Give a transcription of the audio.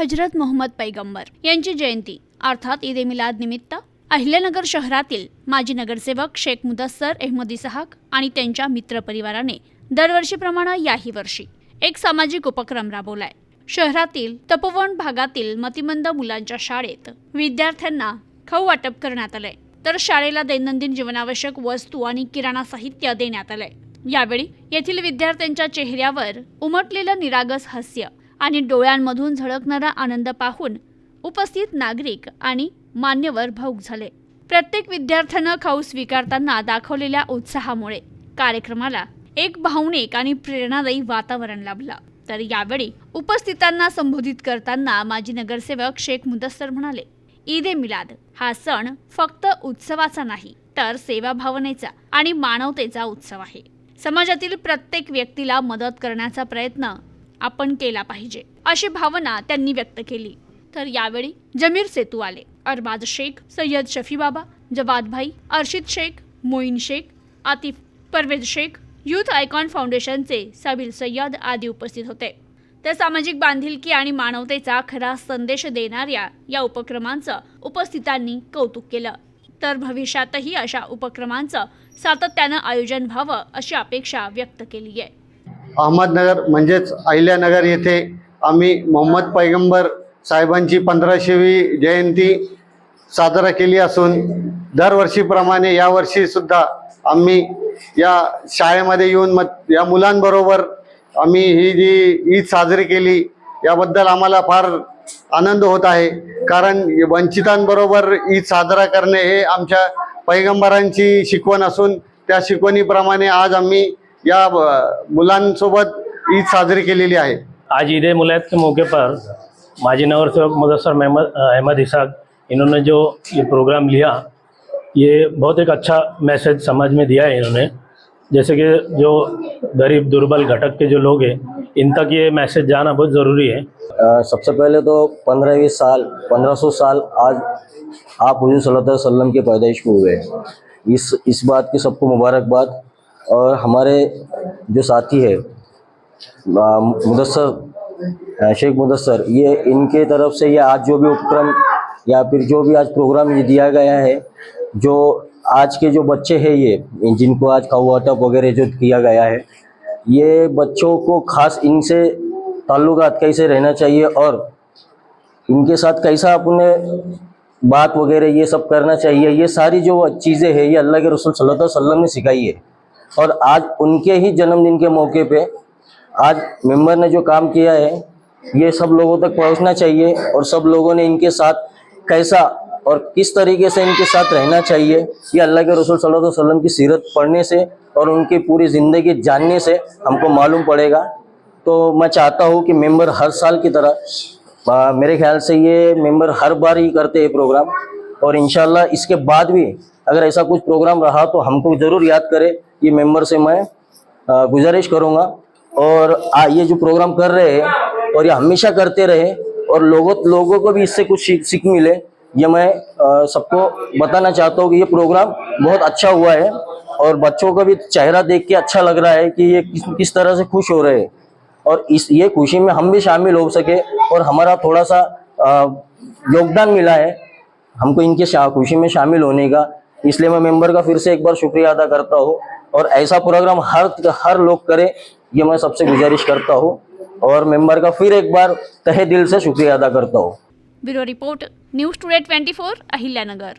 हजरत मोहम्मद पैगंबर यांची जयंती. अर्थात ईद ए मिलाद निमित्त अहिल्यानगर शहरातील माजी नगरसेवक शेख मुदस्सर अहमद इसहाक आणि त्यांच्या मित्रपरिवाराने दरवर्षीप्रमाणे याही वर्षी एक सामाजिक उपक्रम राबवलाय. शहरातील तपोवन भागातील मतिमंद मुलांच्या शाळेत विद्यार्थ्यांना खाऊ वाटप करण्यात आलंय. तर शाळेला दैनंदिन जीवनावश्यक वस्तू आणि किराणा साहित्य देण्यात आलंय. यावेळी येथील विद्यार्थ्यांच्या चेहऱ्यावर उमटलेलं निरागस हास्य आणि डोळ्यांमधून झळकणारा आनंद पाहून उपस्थित नागरिक आणि मान्यवर भाऊक झाले. प्रत्येक विद्यार्थ्यानं खाऊ स्वीकारताना दाखवलेल्या उत्साहामुळे कार्यक्रमाला एक भावनिक आणि प्रेरणादायी वातावरण लाभलं. तर यावेळी उपस्थितांना संबोधित करताना माजी नगरसेवक शेख मुदस्सर म्हणाले ईद ए मिलाद हा सण फक्त उत्सवाचा नाही तर सेवा भावनेचा आणि मानवतेचा उत्सव आहे. समाजातील प्रत्येक व्यक्तीला मदत करण्याचा प्रयत्न आपण केला पाहिजे अशी भावना त्यांनी व्यक्त केली. तर यावेळी जमीर सेतू आले. अरबाज शेख सय्यद शफी बाबा जवाद भाई अर्शिद शेख मोईन शेख आतिफ परवेज शेख युथ आयकॉन फाउंडेशनचे सबिल सय्यद आदी उपस्थित होते. तर सामाजिक बांधिलकी आणि मानवतेचा खरा संदेश देणाऱ्या या उपक्रमांचं उपस्थितांनी कौतुक केलं. तर भविष्यातही अशा उपक्रमांचं सातत्यानं आयोजन व्हावं अशी अपेक्षा व्यक्त केली आहे अहमदनगर म्हणजेच अहिल्यानगर येथे आम्ही मोहम्मद पैगंबर साहेबांची पंधराशेवी जयंती साजरा केली असून दरवर्षीप्रमाणे यावर्षीसुद्धा आम्ही या शाळेमध्ये येऊन मग या मुलांबरोबर आम्ही ही जी ईद साजरी केली याबद्दल आम्हाला फार आनंद होत आहे. कारण वंचितांबरोबर ईद साजरा करणे हे आमच्या पैगंबरांची शिकवण असून त्या शिकवणीप्रमाणे आज आम्ही या मुलांसोबत ईद साजरी केलेली आहे. आज ईद मिलाद के मौके पर. माजी नगर सेवक मुदसर महमद अहमद इसाक इन्होंने जो ये प्रोग्राम लिया ये बहुत एक अच्छा मैसेज समाज में दिया है इन्होंने. जैसे कि जो गरीब दुर्बल घटक के जो लोग हैं इन तक ये मैसेज जाना बहुत ज़रूरी है. सबसे पहले तो पंद्रहवीं साल पंद्रह सौ साल आज आप हजूर सल्लल्लाहु अलैहि वसल्लम के पैदाइश को हुए इस इस बात की सबको मुबारकबाद। और हमारे जो साथी है मुदसर शेख मुदसर ये इनके तरफ़ से ये आज जो भी उपक्रम या फिर जो भी आज प्रोग्राम ये दिया गया है, जो आज के जो बच्चे हैं ये, जिनको आज खावाटप वगैरह जो किया गया है, ये बच्चों को खास इनसे ताल्लुकात कैसे रहना चाहिए और इनके साथ कैसा अपने बात वगैरह ये सब करना चाहिए, ये सारी जो चीज़ें हैं, ये अल्लाह के रसूल सल्लल्लाहु अलैहि वसल्लम ने सिखाई है। और आज उनके ही जन्मदिन के मौके पे आज मेंबर ने जो काम किया है ये सब लोगों तक पहुँचना चाहिए और सब लोगों ने इनके साथ कैसा और किस तरीके से इनके साथ रहना चाहिए ये अल्लाह के रसूल सल्लल्लाहु अलैहि वसल्लम की सीरत पढ़ने से और उनकी पूरी ज़िंदगी जानने से हमको मालूम पड़ेगा। तो मैं चाहता हूँ कि मेंबर हर साल की तरह आ, मेरे ख्याल से ये मेंबर हर बार ही करते हैं प्रोग्राम और इंशाल्लाह इसके बाद भी अगर ऐसा कुछ प्रोग्राम रहा तो हमको ज़रूर याद करे। ये मेंबर से मैं गुजारिश करूँगा। और आ, ये जो प्रोग्राम कर रहे हैं और ये हमेशा करते रहे और लोगों लोगों को भी इससे कुछ सीख सीख मिले ये मैं सबको बताना चाहता हूँ कि ये प्रोग्राम बहुत अच्छा हुआ है और बच्चों का भी चेहरा देख के अच्छा लग रहा है कि ये किस किस तरह से खुश हो रहे हैं। और इस ये खुशी में हम भी शामिल हो सके और हमारा थोड़ा सा योगदान मिला है हमको इनके खुशी में शामिल होने का। इसलिए मैं मेंबर का फिर से एक बार शुक्रिया अदा करता हूँ। और ऐसा प्रोग्राम हर हर लोग करे, ये मैं सबसे गुजारिश करता हूँ। और मेंबर का फिर एक बार तहे दिल से शुक्रिया अदा करता हूँ। Bureau report, news today twenty four, Ahilyanagar.